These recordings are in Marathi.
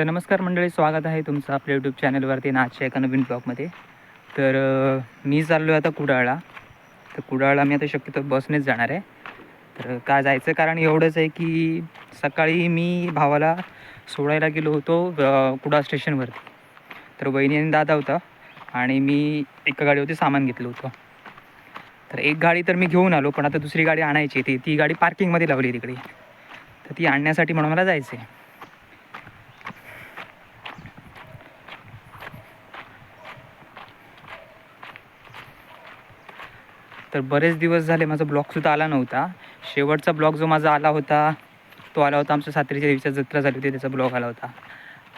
तर नमस्कार मंडळी स्वागत आहे तुमचं आपल्या यूट्यूब चॅनलवरती नाचच्या एका नवीन ब्लॉगमध्ये तर मी चाललो आहे आता कुडाळला. तर कुडाळला मी आता शक्यतो बसनेच जाणार आहे. तर का जायचं? कारण एवढंच आहे की सकाळी मी भावाला सोडायला गेलो होतो कुडाळ स्टेशनवरती तर वहिनी आणि दादा होता आणि मी एका गाडीवरती सामान घेतलं होतं. तर एक गाडी तर मी घेऊन आलो पण आता दुसरी गाडी आणायची ती ती गाडी पार्किंगमध्ये लावली तिकडे. तर ती आणण्यासाठी म्हणून मला जायचं आहे तर बरेच दिवस झाले माझा ब्लॉगसुद्धा आला नव्हता. शेवटचा ब्लॉग जो माझा आला होता तो आला होता आमच्या सात्रीच्या देवीच्या जत्रा झाली होती त्याचा ब्लॉग आला होता.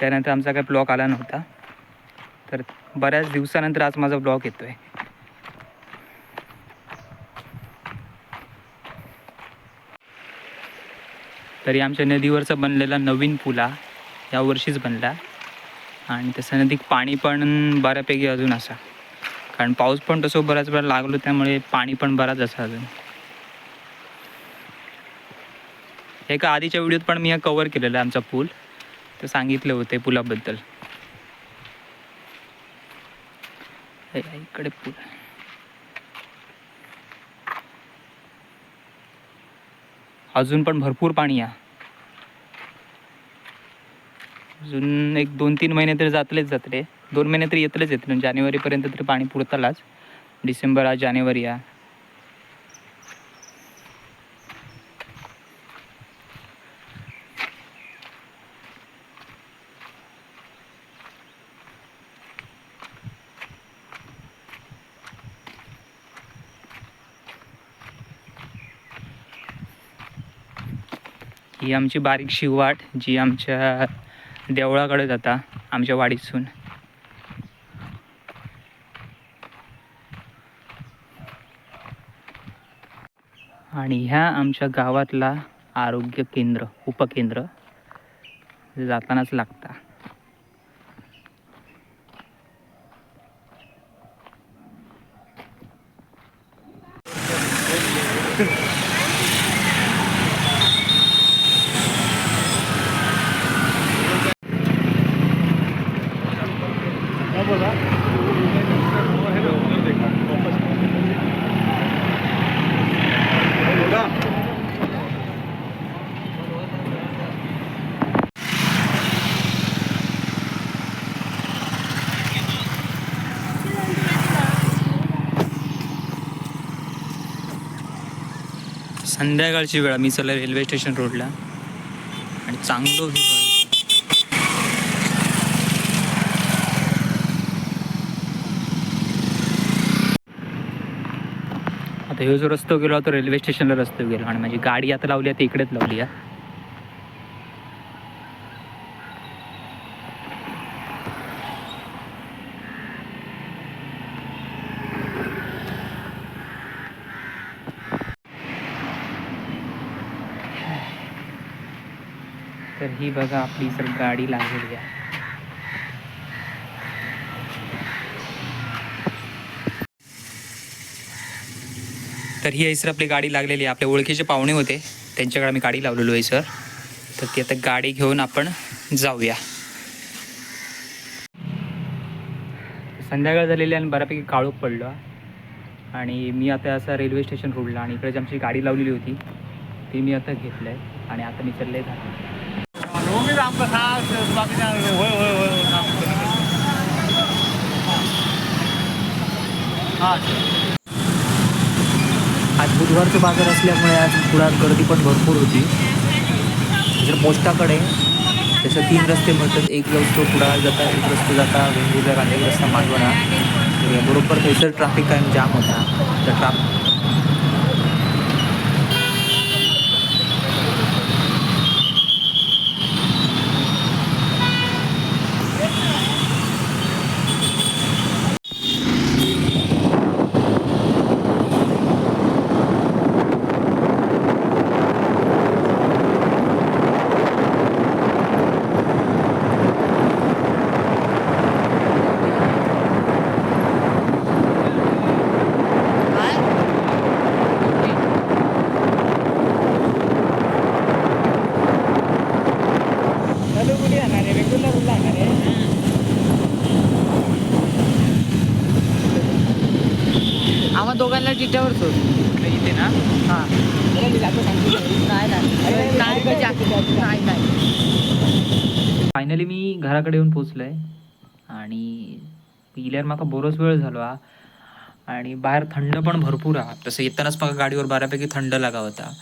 त्यानंतर आमचा काही ब्लॉग आला नव्हता. तर बऱ्याच दिवसानंतर आज माझा ब्लॉग येतो आहे तरी आमच्या नदीवरचा बनलेला नवीन पुला यावर्षीच बनला. आणि तसं नदीत पाणी पण बऱ्यापैकी अजून असा. कारण पाऊस पण तसं बऱ्याच वेळा लागलो त्यामुळे पाणी पण बराच असं अजून एका आधीच्या व्हिडिओत पण मी कवर केलेलं आहे आमचा पूल. तर सांगितले होते पुलाबद्दल. इकडे पूल. अजून पण भरपूर पाणी आहे. अजून एक दोन तीन महिने तरी जातलेच जातले दोन महिने तरी येतलेच येतले जानेवारीपर्यंत तरी पाणी पुरतालाच. डिसेंबर आज जानेवारी आ ही आमची बारीकशी वाट जी आमच्या देवळाकडे जाता आमच्या वाडीतसून. आणि ह्या आमच्या गावातला आरोग्य केंद्र उपकेंद्र जातानाच लागता. संध्याकाळची वेळ मी चला रेल्वे स्टेशन रोडला. आणि चांगलं view आता ह्यो जो रस्तो गेलो तो रेल्वे स्टेशनला रस्तो गेलो. आणि माझी गाडी आता लावली आहे ती इकडेच लावली आहे तर ही बघा आपली सर गाडी लागलेली आहे तर ही आहे सर आपली गाडी लागलेली आहे. आपल्या ओळखीचे पाहुणे होते. त्यांच्याकडे आम्ही गाडी लावलेलो आहे सर. तर ती आता गाडी घेऊन आपण जाऊया. संध्याकाळ झालेली आणि बऱ्यापैकी काळोख पडलो. आणि मी आता असं रेल्वे स्टेशन रोडला आणि इकडे जी आमची गाडी लावलेली होती ती मी आता घेतलं आहे आणि आता मी चाललं आहे रोगी रामप्रसाद बाकीच्या होय होय होय होय आज बुधवारचं बाजार असल्यामुळे आज पुढात गर्दी पण भरपूर होती. जर पोस्टाकडे तसं तीन रस्ते म्हणतात एक रस्तो पुढा जाता एक रस्ता जाता वेंगुर्ला आणि एक रस्ता मालवणा बरोबर थंयसर ट्रॅफिक काय जाम होता. तर ट्राफ आम्हा दोघांना तिच्यावर सोड. इथे ना? हां. नाही नाही नाही नाही नाही फायनली मी घराकडे येऊन पोचलो आहे आणि इल्यार म्हाका बरोच वेळ झालो हा. आणि बाहेर थंड पण भरपूर हा. तसं येतानाच म्हाका गाडीवर बऱ्यापैकी थंड लागा होता.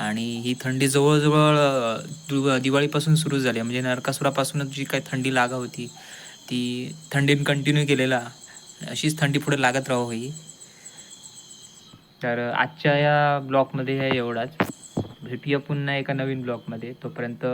आणि ही थंडी जवळजवळ दिवाळीपासून सुरू झाली. म्हणजे नरकासुरापासूनच जी काही थंडी लागा होती ती थंडीन कंटिन्यू केलेला. अशीच थंडी पुढे लागत राहो ही. तर आजच्या या ब्लॉगमध्ये हे एवढाच. भेटूया पुन्हा एका नवीन ब्लॉगमध्ये. तोपर्यंत